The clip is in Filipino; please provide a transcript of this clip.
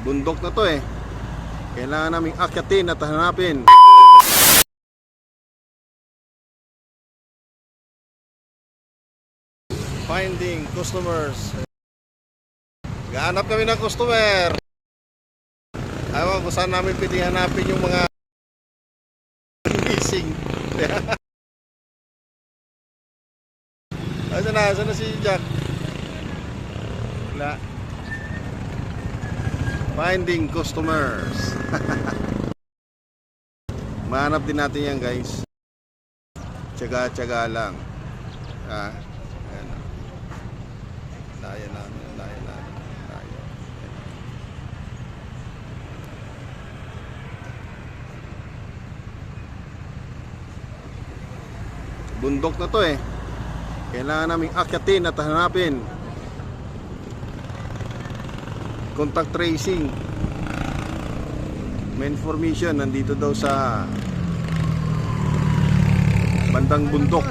Bundok na to eh. Kailangan naming akyatin at hanapin. Finding customers. Gahanap kami ng customer. Ayaw kung saan namin pwede hanapin yung mga missing. Asan na? Asan na si Jack? Wala. Finding customers. Mahanap din natin yan guys. Tsaga-tsaga lang. Ah, ayan. Laya namin, laya namin, laya. Bundok na to eh. Kailangan naming akyatin at hanapin. Contact tracing. May information nandito daw sa bandang bundok.